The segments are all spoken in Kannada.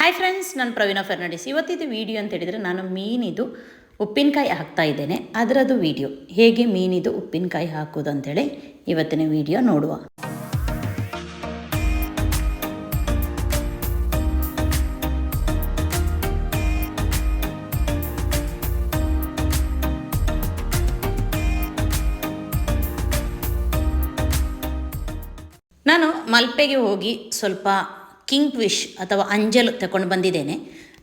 ಹಾಯ್ ಫ್ರೆಂಡ್ಸ್ ನಾನು ಪ್ರವೀಣ ಫರ್ನಾಡಿಸ್ ಇವತ್ತಿದು ವಿಡಿಯೋ ಅಂತ ಹೇಳಿದರೆ ನಾನು ಮೀನಿದು ಉಪ್ಪಿನಕಾಯಿ ಹಾಕ್ತಾ ಇದ್ದೇನೆ. ಅದರದ್ದು ವಿಡಿಯೋ ಹೇಗೆ ಮೀನಿದು ಉಪ್ಪಿನಕಾಯಿ ಹಾಕೋದು ಅಂತೇಳಿ ಇವತ್ತಿನ ವಿಡಿಯೋ ನೋಡುವ. ನಾನು ಮಲ್ಪೆಗೆ ಹೋಗಿ ಸ್ವಲ್ಪ ಕಿಂಗ್ ಫಿಶ್ ಅಥವಾ ಅಂಜಲ್ ತಗೊಂಡು ಬಂದಿದ್ದೇನೆ.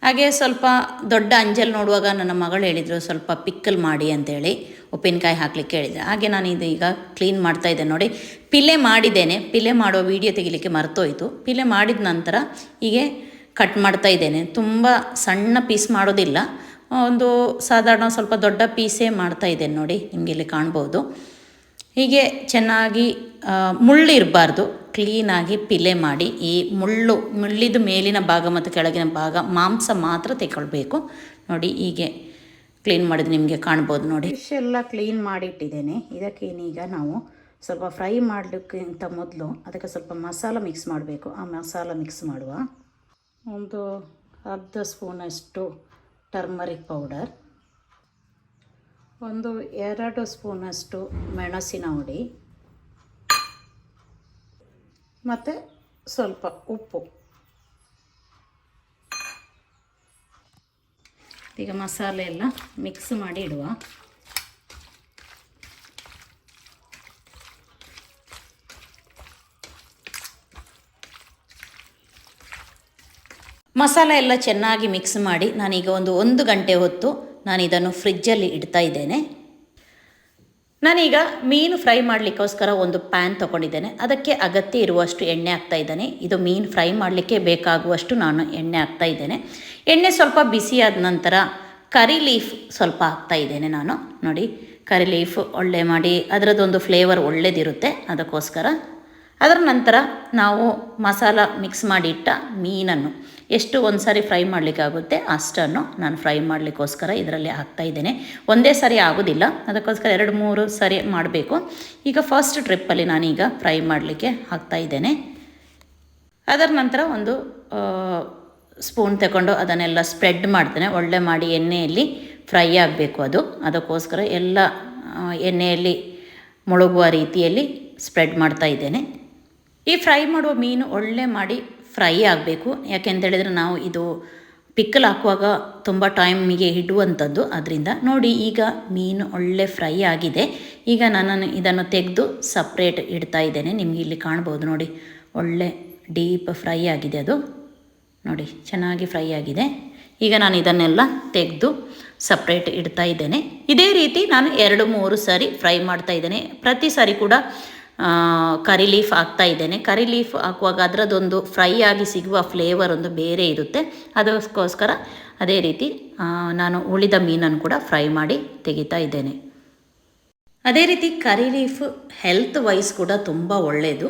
ಹಾಗೆ ಸ್ವಲ್ಪ ದೊಡ್ಡ ಅಂಜಲ್ ನೋಡುವಾಗ ನನ್ನ ಮಗಳು ಹೇಳಿದರು, ಸ್ವಲ್ಪ ಪಿಕ್ಕಲ್ ಮಾಡಿ ಅಂತೇಳಿ ಉಪ್ಪಿನಕಾಯಿ ಹಾಕ್ಲಿಕ್ಕೆ ಹೇಳಿದೆ ಹಾಗೆ ನಾನು ಇದು ಈಗ ಕ್ಲೀನ್ ಮಾಡ್ತಾ ಇದ್ದೆ ನೋಡಿ. ಪಿಲೆ ಮಾಡಿದ್ದೇನೆ. ಪಿಲೆ ಮಾಡುವ ವಿಡಿಯೋ ತೆಗಿಲಿಕ್ಕೆ ಮರ್ತೋಯಿತು. ಪಿಲೆ ಮಾಡಿದ ನಂತರ ಹೀಗೆ ಕಟ್ ಮಾಡ್ತಾ ಇದ್ದೇನೆ. ತುಂಬ ಸಣ್ಣ ಪೀಸ್ ಮಾಡೋದಿಲ್ಲ. ಒಂದು ಸಾಧಾರಣ ಸ್ವಲ್ಪ ದೊಡ್ಡ ಪೀಸೇ ಮಾಡ್ತಾ ಇದ್ದೇನೆ ನೋಡಿ, ನಿಮಗೆ ಇಲ್ಲಿ ಕಾಣ್ಬೋದು. ಹೀಗೆ ಚೆನ್ನಾಗಿ ಮುಳ್ಳು ಮುಳ್ಳಿರಬಾರ್ದು ಕ್ಲೀನಾಗಿ ಪಿಲೆ ಮಾಡಿ ಈ ಮುಳ್ಳು, ಮುಳ್ಳಿದ ಮೇಲಿನ ಭಾಗ ಮತ್ತು ಕೆಳಗಿನ ಭಾಗ ಮಾಂಸ ಮಾತ್ರ ತೆಗೊಳ್ಬೇಕು ನೋಡಿ ಹೀಗೆ ಕ್ಲೀನ್ ಮಾಡಿದ್ರೆ ನಿಮಗೆ ಕಾಣ್ಬೋದು ನೋಡಿ. ಫಿಶ್ ಎಲ್ಲ ಕ್ಲೀನ್ ಮಾಡಿಟ್ಟಿದ್ದೇನೆ. ಇದಕ್ಕೇನೀಗ ನಾವು ಸ್ವಲ್ಪ ಫ್ರೈ ಮಾಡಲಿಕ್ಕಿಂತ ಮೊದಲು ಅದಕ್ಕೆ ಸ್ವಲ್ಪ ಮಸಾಲ ಮಿಕ್ಸ್ ಮಾಡಬೇಕು. ಆ ಮಸಾಲ ಮಿಕ್ಸ್ ಮಾಡುವ. ಒಂದು ಅರ್ಧ ಸ್ಪೂನಷ್ಟು ಟರ್ಮರಿಕ್ ಪೌಡರ್ ಒಂದು ಎರಡು ಸ್ಪೂನಷ್ಟು ಮೆಣಸಿನ ಹುಡಿ ಮತ್ತು ಸ್ವಲ್ಪ ಉಪ್ಪು. ಈಗ ಮಸಾಲೆ ಎಲ್ಲ ಮಿಕ್ಸ್ ಮಾಡಿ ಇಡುವ. ಮಸಾಲೆ ಎಲ್ಲ ಚೆನ್ನಾಗಿ ಮಿಕ್ಸ್ ಮಾಡಿ ನಾನೀಗ ಒಂದು ಒಂದು ಗಂಟೆ ಹೊತ್ತು ನಾನು ಇದನ್ನು ಫ್ರಿಜ್ಜಲ್ಲಿ ಇಡ್ತಾ ಇದ್ದೇನೆ. ನಾನೀಗ ಮೀನು ಫ್ರೈ ಮಾಡಲಿಕ್ಕೋಸ್ಕರ ಒಂದು ಪ್ಯಾನ್ ತೊಗೊಂಡಿದ್ದೇನೆ. ಅದಕ್ಕೆ ಅಗತ್ಯ ಇರುವಷ್ಟು ಎಣ್ಣೆ ಹಾಕ್ತಾ ಇದ್ದೇನೆ. ಇದು ಮೀನು ಫ್ರೈ ಮಾಡಲಿಕ್ಕೆ ಬೇಕಾಗುವಷ್ಟು ನಾನು ಎಣ್ಣೆ ಹಾಕ್ತಾ ಇದ್ದೇನೆ. ಎಣ್ಣೆ ಸ್ವಲ್ಪ ಬಿಸಿಯಾದ ನಂತರ ಕರಿ ಲೀಫ್ ಸ್ವಲ್ಪ ಹಾಕ್ತಾ ಇದ್ದೇನೆ ನಾನು. ನೋಡಿ, ಕರಿ ಲೀಫ್ ಒಳ್ಳೆ ಮಾಡಿ ಅದರದ್ದೊಂದು ಫ್ಲೇವರ್ ಒಳ್ಳೆದಿರುತ್ತೆ ಅದಕ್ಕೋಸ್ಕರ. ಅದರ ನಂತರ ನಾವು ಮಸಾಲ ಮಿಕ್ಸ್ ಮಾಡಿಟ್ಟ ಮೀನನ್ನು ಎಷ್ಟು ಒಂದು ಸಾರಿ ಫ್ರೈ ಮಾಡಲಿಕ್ಕಾಗುತ್ತೆ ಅಷ್ಟನ್ನು ನಾನು ಫ್ರೈ ಮಾಡಲಿಕ್ಕೋಸ್ಕರ ಇದರಲ್ಲಿ ಹಾಕ್ತಾ ಇದ್ದೇನೆ. ಒಂದೇ ಸಾರಿ ಆಗೋದಿಲ್ಲ. ಅದಕ್ಕೋಸ್ಕರ ಎರಡು, ಮೂರು ಸರಿ ಮಾಡಬೇಕು. ಈಗ ಫಸ್ಟ್ ಟ್ರಿಪ್ಪಲ್ಲಿ ನಾನೀಗ ಫ್ರೈ ಮಾಡಲಿಕ್ಕೆ ಹಾಕ್ತಾ ಇದ್ದೇನೆ. ಅದರ ನಂತರ ಒಂದು ಸ್ಪೂನ್ ತಗೊಂಡು ಅದನ್ನೆಲ್ಲ ಸ್ಪ್ರೆಡ್ ಮಾಡ್ತೇನೆ. ಒಳ್ಳೆ ಮಾಡಿ ಎಣ್ಣೆಯಲ್ಲಿ ಫ್ರೈ ಆಗಬೇಕು ಅದು. ಅದಕ್ಕೋಸ್ಕರ ಎಲ್ಲ ಎಣ್ಣೆಯಲ್ಲಿ ಮುಳುಗುವ ರೀತಿಯಲ್ಲಿ ಸ್ಪ್ರೆಡ್ ಮಾಡ್ತಾ ಇದ್ದೇನೆ. ಈ ಫ್ರೈ ಮಾಡುವ ಮೀನು ಒಳ್ಳೆ ಮಾಡಿ ಫ್ರೈ ಆಗಬೇಕು. ಯಾಕೆಂತೇಳಿದರೆ ನಾವು ಇದು ಪಿಕ್ಕಲ್ ಹಾಕುವಾಗ ತುಂಬ ಟೈಮಿಗೆ ಇಡುವಂಥದ್ದು ಅದರಿಂದ ನೋಡಿ ಈಗ ಮೀನು ಒಳ್ಳೆ ಫ್ರೈ ಆಗಿದೆ. ಈಗ ನಾನು ಇದನ್ನು ತೆಗೆದು ಸಪ್ರೇಟ್ ಇಡ್ತಾ ಇದ್ದೇನೆ. ನಿಮಗೆ ಇಲ್ಲಿ ಕಾಣ್ಬೋದು ನೋಡಿ. ಒಳ್ಳೆ ಡೀಪ್ ಫ್ರೈ ಆಗಿದೆ ಅದು. ನೋಡಿ, ಚೆನ್ನಾಗಿ ಫ್ರೈ ಆಗಿದೆ. ಈಗ ನಾನು ಇದನ್ನೆಲ್ಲ ತೆಗೆದು ಸಪ್ರೇಟ್ ಇಡ್ತಾ ಇದ್ದೇನೆ. ಇದೇ ರೀತಿ ನಾನು ಎರಡು ಮೂರು ಸಾರಿ ಫ್ರೈ ಮಾಡ್ತಾ ಇದ್ದೇನೆ. ಪ್ರತಿ ಸಾರಿ ಕೂಡ ಕರಿ ಲೀಫ್ ಹಾಕ್ತಾ ಇದ್ದೇನೆ. ಕರಿ ಲೀಫ್ ಹಾಕುವಾಗ ಅದರದ್ದೊಂದು ಫ್ರೈ ಆಗಿ ಸಿಗುವ ಫ್ಲೇವರ್ ಒಂದು ಬೇರೆ ಇರುತ್ತೆ. ಅದಕ್ಕೋಸ್ಕರ ಅದೇ ರೀತಿ ನಾನು ಉಳಿದ ಮೀನನ್ನು ಕೂಡ ಫ್ರೈ ಮಾಡಿ ತೆಗಿತಾ ಇದ್ದೇನೆ. ಅದೇ ರೀತಿ ಕರಿ ಲೀಫ್ ಹೆಲ್ತ್ ವೈಸ್ ಕೂಡ ತುಂಬ ಒಳ್ಳೆಯದು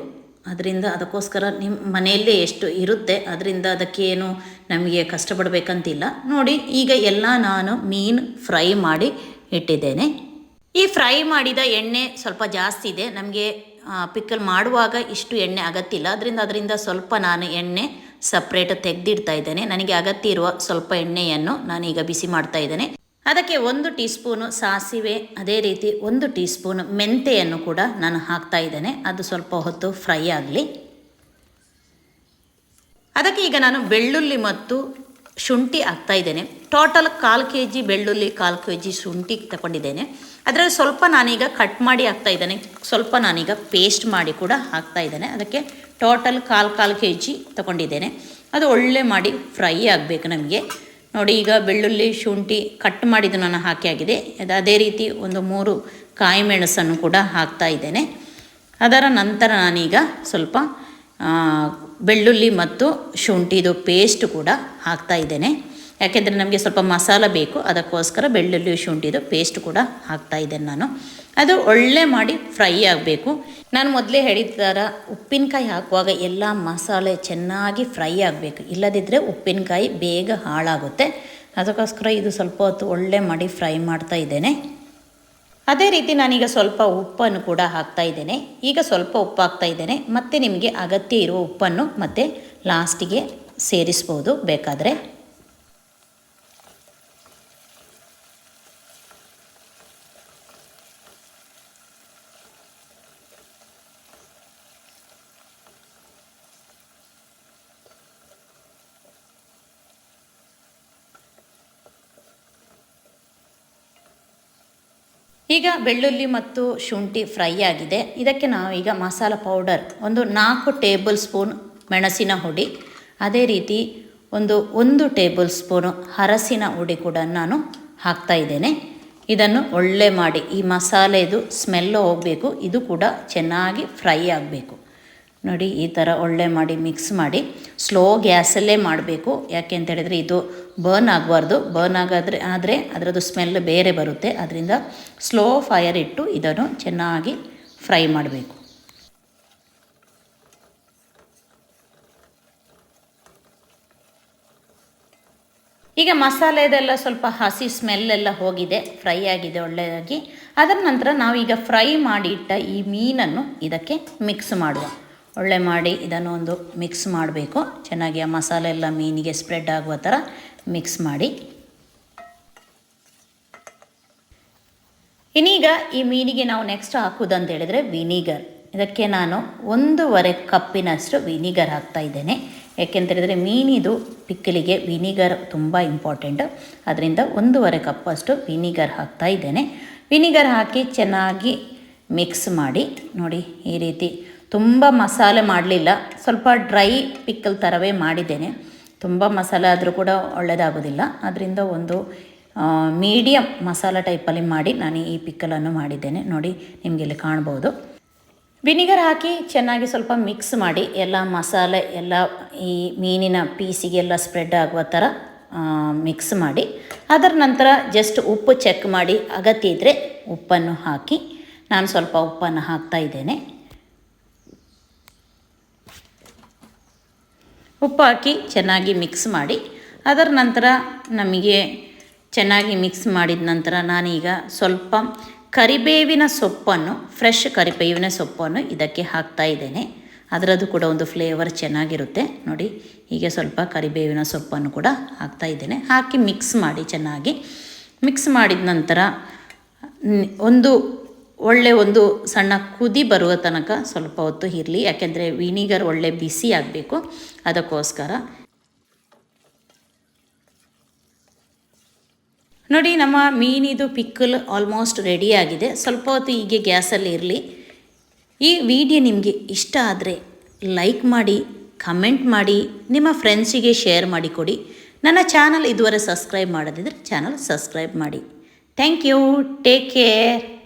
ಅದರಿಂದ ಅದಕ್ಕೋಸ್ಕರ ನಿಮ್ಮ ಮನೆಯಲ್ಲೇ ಎಷ್ಟು ಇರುತ್ತೆ, ಅದರಿಂದ ಅದಕ್ಕೇನು ನಮಗೆ ಕಷ್ಟಪಡಬೇಕಂತಿಲ್ಲ. ನೋಡಿ, ಈಗ ಎಲ್ಲ ನಾನು ಮೀನು ಫ್ರೈ ಮಾಡಿ ಇಟ್ಟಿದ್ದೇನೆ. ಈ ಫ್ರೈ ಮಾಡಿದ ಎಣ್ಣೆ ಸ್ವಲ್ಪ ಜಾಸ್ತಿ ಇದೆ. ನಮಗೆ ಪಿಕ್ಕಲ್ ಮಾಡುವಾಗ ಇಷ್ಟು ಎಣ್ಣೆ ಅಗತ್ಯ ಅದರಿಂದ ಅದರಿಂದ ಸ್ವಲ್ಪ ನಾನು ಎಣ್ಣೆ ಸಪ್ರೇಟ್ ತೆಗೆದಿಡ್ತಾ ಇದ್ದೇನೆ. ನನಗೆ ಅಗತ್ಯ ಇರುವ ಸ್ವಲ್ಪ ಎಣ್ಣೆಯನ್ನು ನಾನೀಗ ಬಿಸಿ ಮಾಡ್ತಾ ಇದ್ದೇನೆ. ಅದಕ್ಕೆ ಒಂದು ಟೀ ಸ್ಪೂನು ಸಾಸಿವೆ, ಅದೇ ರೀತಿ ಒಂದು ಟೀ ಸ್ಪೂನ್ ಮೆಂತೆಯನ್ನು ಕೂಡ ನಾನು ಹಾಕ್ತಾ ಇದ್ದೇನೆ. ಅದು ಸ್ವಲ್ಪ ಹೊತ್ತು ಫ್ರೈ ಆಗಲಿ. ಅದಕ್ಕೆ ಈಗ ನಾನು ಬೆಳ್ಳುಳ್ಳಿ ಮತ್ತು ಶುಂಠಿ ಹಾಕ್ತಾ ಇದ್ದೇನೆ. ಟೋಟಲ್ ಕಾಲು ಕೆ ಜಿ ಬೆಳ್ಳುಳ್ಳಿ, ಕಾಲು ಕೆ ಜಿ ಶುಂಠಿ ತಗೊಂಡಿದ್ದೇನೆ. ಅದರಲ್ಲಿ ಸ್ವಲ್ಪ ನಾನೀಗ ಕಟ್ ಮಾಡಿ ಹಾಕ್ತಾ ಇದ್ದೇನೆ. ಸ್ವಲ್ಪ ನಾನೀಗ ಪೇಸ್ಟ್ ಮಾಡಿ ಕೂಡ ಹಾಕ್ತಾ ಇದ್ದೇನೆ. ಅದಕ್ಕೆ ಟೋಟಲ್ ಕಾಲು ಕಾಲು ಕೆ ಜಿ ತಗೊಂಡಿದ್ದೇನೆ. ಅದು ಒಳ್ಳೆ ಮಾಡಿ ಫ್ರೈ ಆಗಬೇಕು ನಮಗೆ. ನೋಡಿ, ಈಗ ಬೆಳ್ಳುಳ್ಳಿ, ಶುಂಠಿ ಕಟ್ ಮಾಡಿದ್ದು ನಾನು ಹಾಕಿ ಆಗಿದೆ. ಅದು ಅದೇ ರೀತಿ ಒಂದು ಮೂರು ಕಾಯಿ ಮೆಣಸನ್ನು ಕೂಡ ಹಾಕ್ತಾ ಇದ್ದೇನೆ. ಅದರ ನಂತರ ನಾನೀಗ ಸ್ವಲ್ಪ ಬೆಳ್ಳುಳ್ಳಿ ಮತ್ತು ಶುಂಠಿದು ಪೇಸ್ಟ್ ಕೂಡ ಹಾಕ್ತಾ ಇದ್ದೇನೆ. ಯಾಕೆಂದರೆ ನಮಗೆ ಸ್ವಲ್ಪ ಮಸಾಲ ಬೇಕು, ಅದಕ್ಕೋಸ್ಕರ ಬೆಳ್ಳುಳ್ಳಿ, ಶುಂಠಿದು ಪೇಸ್ಟ್ ಕೂಡ ಹಾಕ್ತಾ ಇದ್ದೇನೆ ನಾನು. ಅದು ಒಳ್ಳೆ ಮಾಡಿ ಫ್ರೈ ಆಗಬೇಕು. ನಾನು ಮೊದಲೇ ಹೇಳಿದ ಥರ ಉಪ್ಪಿನಕಾಯಿ ಹಾಕುವಾಗ ಎಲ್ಲ ಮಸಾಲೆ ಚೆನ್ನಾಗಿ ಫ್ರೈ ಆಗಬೇಕು. ಇಲ್ಲದಿದ್ದರೆ ಉಪ್ಪಿನಕಾಯಿ ಬೇಗ ಹಾಳಾಗುತ್ತೆ. ಅದಕ್ಕೋಸ್ಕರ ಇದು ಸ್ವಲ್ಪ ಹೊತ್ತು ಒಳ್ಳೆ ಮಾಡಿ ಫ್ರೈ ಮಾಡ್ತಾ ಇದ್ದೇನೆ. ಅದೇ ರೀತಿ ನಾನೀಗ ಸ್ವಲ್ಪ ಉಪ್ಪನ್ನು ಕೂಡ ಹಾಕ್ತಾ ಇದ್ದೇನೆ. ಈಗ ಸ್ವಲ್ಪ ಉಪ್ಪು ಹಾಕ್ತಾ ಇದ್ದೇನೆ. ಮತ್ತು ನಿಮಗೆ ಅಗತ್ಯ ಇರುವ ಉಪ್ಪನ್ನು ಮತ್ತೆ ಲಾಸ್ಟಿಗೆ ಸೇರಿಸ್ಬೋದು. ಬೇಕಾದರೆ ಈಗ ಬೆಳ್ಳುಳ್ಳಿ ಮತ್ತು ಶುಂಠಿ ಫ್ರೈ ಆಗಿದೆ. ಇದಕ್ಕೆ ನಾವೀಗ ಮಸಾಲ ಪೌಡರ್, ಒಂದು ನಾಲ್ಕು ಟೇಬಲ್ ಸ್ಪೂನ್ ಮೆಣಸಿನ ಹುಡಿ, ಅದೇ ರೀತಿ ಒಂದು ಒಂದು ಟೇಬಲ್ ಸ್ಪೂನು ಹರಸಿನ ಹುಡಿ ಕೂಡ ನಾನು ಹಾಕ್ತಾ ಇದ್ದೇನೆ. ಇದನ್ನು ಒಳ್ಳೆ ಮಾಡಿ, ಈ ಮಸಾಲೆದು ಸ್ಮೆಲ್ಲು ಹೋಗಬೇಕು, ಇದು ಕೂಡ ಚೆನ್ನಾಗಿ ಫ್ರೈ ಆಗಬೇಕು. ನೋಡಿ, ಈ ಥರ ಒಳ್ಳೆ ಮಾಡಿ ಮಿಕ್ಸ್ ಮಾಡಿ ಸ್ಲೋ ಗ್ಯಾಸಲ್ಲೇ ಮಾಡಬೇಕು. ಯಾಕೆ ಅಂತ ಹೇಳಿದರೆ, ಇದು ಬರ್ನ್ ಆಗಬಾರ್ದು. ಬರ್ನ್ ಆಗಾದರೆ, ಆದರೆ ಅದರದ್ದು ಸ್ಮೆಲ್ ಬೇರೆ ಬರುತ್ತೆ. ಅದರಿಂದ ಸ್ಲೋ ಫೈರ್ ಇಟ್ಟು ಇದನ್ನು ಚೆನ್ನಾಗಿ ಫ್ರೈ ಮಾಡಬೇಕು. ಈಗ ಮಸಾಲೆದೆಲ್ಲ ಸ್ವಲ್ಪ ಹಸಿ ಸ್ಮೆಲ್ಲೆಲ್ಲ ಹೋಗಿದೆ. ಫ್ರೈ ಆಗಿದೆ ಒಳ್ಳೆಯದಾಗಿ ಅದರ ನಂತರ ನಾವೀಗ ಫ್ರೈ ಮಾಡಿ ಇಟ್ಟ ಈ ಮೀನನ್ನು ಇದಕ್ಕೆ ಮಿಕ್ಸ್ ಮಾಡುವ. ಒಳ್ಳೆ ಮಾಡಿ ಇದನ್ನು ಒಂದು ಮಿಕ್ಸ್ ಮಾಡಬೇಕು. ಚೆನ್ನಾಗಿ ಆ ಮಸಾಲೆ ಎಲ್ಲ ಮೀನಿಗೆ ಸ್ಪ್ರೆಡ್ ಆಗುವ ಥರ ಮಿಕ್ಸ್ ಮಾಡಿ. ಇನ್ನೀಗ ಈ ಮೀನಿಗೆ ನಾವು ನೆಕ್ಸ್ಟ್ ಹಾಕೋದಂತ ಹೇಳಿದರೆ ವಿನಿಗರ್ ಇದಕ್ಕೆ ನಾನು ಒಂದೂವರೆ ಕಪ್ಪಿನಷ್ಟು ವಿನಿಗರ್ ಹಾಕ್ತಾ ಇದ್ದೇನೆ. ಯಾಕೆಂತೇಳಿದರೆ ಮೀನಿದು ಪಿಕ್ಕಲಿಗೆ ವಿನಿಗರ್ ತುಂಬ ಇಂಪಾರ್ಟೆಂಟ್ ಅದರಿಂದ ಒಂದೂವರೆ ಕಪ್ಪಷ್ಟು ವಿನಿಗರ್ ಹಾಕ್ತಾ ಇದ್ದೇನೆ. ವಿನಿಗರ್ ಹಾಕಿ ಚೆನ್ನಾಗಿ ಮಿಕ್ಸ್ ಮಾಡಿ. ನೋಡಿ ಈ ರೀತಿ ತುಂಬ ಮಸಾಲೆ ಮಾಡಲಿಲ್ಲ. ಸ್ವಲ್ಪ ಡ್ರೈ ಪಿಕ್ಕಲ್ ಥರವೇ ಮಾಡಿದ್ದೇನೆ. ತುಂಬ ಮಸಾಲೆ ಆದರೂ ಕೂಡ ಒಳ್ಳೆಯದಾಗೋದಿಲ್ಲ ಅದರಿಂದ ಒಂದು ಮೀಡಿಯಮ್ ಮಸಾಲ ಟೈಪಲ್ಲಿ ಮಾಡಿ ನಾನು ಈ ಪಿಕ್ಕಲನ್ನು ಮಾಡಿದ್ದೇನೆ. ನೋಡಿ, ನಿಮಗೆ ಇಲ್ಲಿ ಕಾಣ್ಬೋದು. ವಿನಿಗರ್ ಹಾಕಿ ಚೆನ್ನಾಗಿ ಸ್ವಲ್ಪ ಮಿಕ್ಸ್ ಮಾಡಿ, ಎಲ್ಲ ಮಸಾಲೆ, ಎಲ್ಲ ಈ ಮೀನಿನ ಪೀಸಿಗೆಲ್ಲ ಸ್ಪ್ರೆಡ್ ಆಗುವ ಥರ ಮಿಕ್ಸ್ ಮಾಡಿ, ಅದರ ನಂತರ ಜಸ್ಟ್ ಉಪ್ಪು ಚೆಕ್ ಮಾಡಿ. ಅಗತ್ಯ ಇದ್ದರೆ ಉಪ್ಪನ್ನು ಹಾಕಿ, ನಾನು ಸ್ವಲ್ಪ ಉಪ್ಪನ್ನು ಹಾಕ್ತಾ ಇದ್ದೇನೆ. ಉಪ್ಪು ಹಾಕಿ ಚೆನ್ನಾಗಿ ಮಿಕ್ಸ್ ಮಾಡಿ, ಅದರ ನಂತರ ನಮಗೆ ಚೆನ್ನಾಗಿ ಮಿಕ್ಸ್ ಮಾಡಿದ ನಂತರ ನಾನೀಗ ಸ್ವಲ್ಪ ಕರಿಬೇವಿನ ಸೊಪ್ಪನ್ನು ಫ್ರೆಶ್ ಕರಿಬೇವಿನ ಸೊಪ್ಪನ್ನು ಇದಕ್ಕೆ ಹಾಕ್ತಾ ಇದ್ದೇನೆ. ಅದರದ್ದು ಕೂಡ ಒಂದು ಫ್ಲೇವರ್ ಚೆನ್ನಾಗಿರುತ್ತೆ. ನೋಡಿ, ಹೀಗೆ ಸ್ವಲ್ಪ ಕರಿಬೇವಿನ ಸೊಪ್ಪನ್ನು ಕೂಡ ಹಾಕ್ತಾ ಇದ್ದೇನೆ. ಹಾಕಿ ಮಿಕ್ಸ್ ಮಾಡಿ ಚೆನ್ನಾಗಿ. ಮಿಕ್ಸ್ ಮಾಡಿದ ನಂತರ, ಒಂದು ಒಳ್ಳೆ ಒಂದು ಸಣ್ಣ ಕುದಿ ಬರುವ ತನಕ ಸ್ವಲ್ಪ ಹೊತ್ತು ಇರಲಿ. ಯಾಕೆಂದರೆ ವಿನಿಗರ್ ಒಳ್ಳೆ ಬಿಸಿ ಆಗಬೇಕು. ಅದಕ್ಕೋಸ್ಕರ. ನೋಡಿ, ನಮ್ಮ ಮೀನಿದು ಪಿಕ್ಕಲ್ ಆಲ್ಮೋಸ್ಟ್ ರೆಡಿಯಾಗಿದೆ ಸ್ವಲ್ಪ ಹೊತ್ತು ಹೀಗೆ ಗ್ಯಾಸಲ್ಲಿ ಇರಲಿ. ಈ ವಿಡಿಯೋ ನಿಮಗೆ ಇಷ್ಟ ಆದರೆ ಲೈಕ್ ಮಾಡಿ, ಕಮೆಂಟ್ ಮಾಡಿ, ನಿಮ್ಮ ಫ್ರೆಂಡ್ಸಿಗೆ ಶೇರ್ ಮಾಡಿಕೊಡಿ ನನ್ನ ಚಾನಲ್ ಇದುವರೆ ಸಬ್ಸ್ಕ್ರೈಬ್ ಮಾಡದಿದ್ದರೆ ಚಾನಲ್ ಸಬ್ಸ್ಕ್ರೈಬ್ ಮಾಡಿ. Thank you. Take care.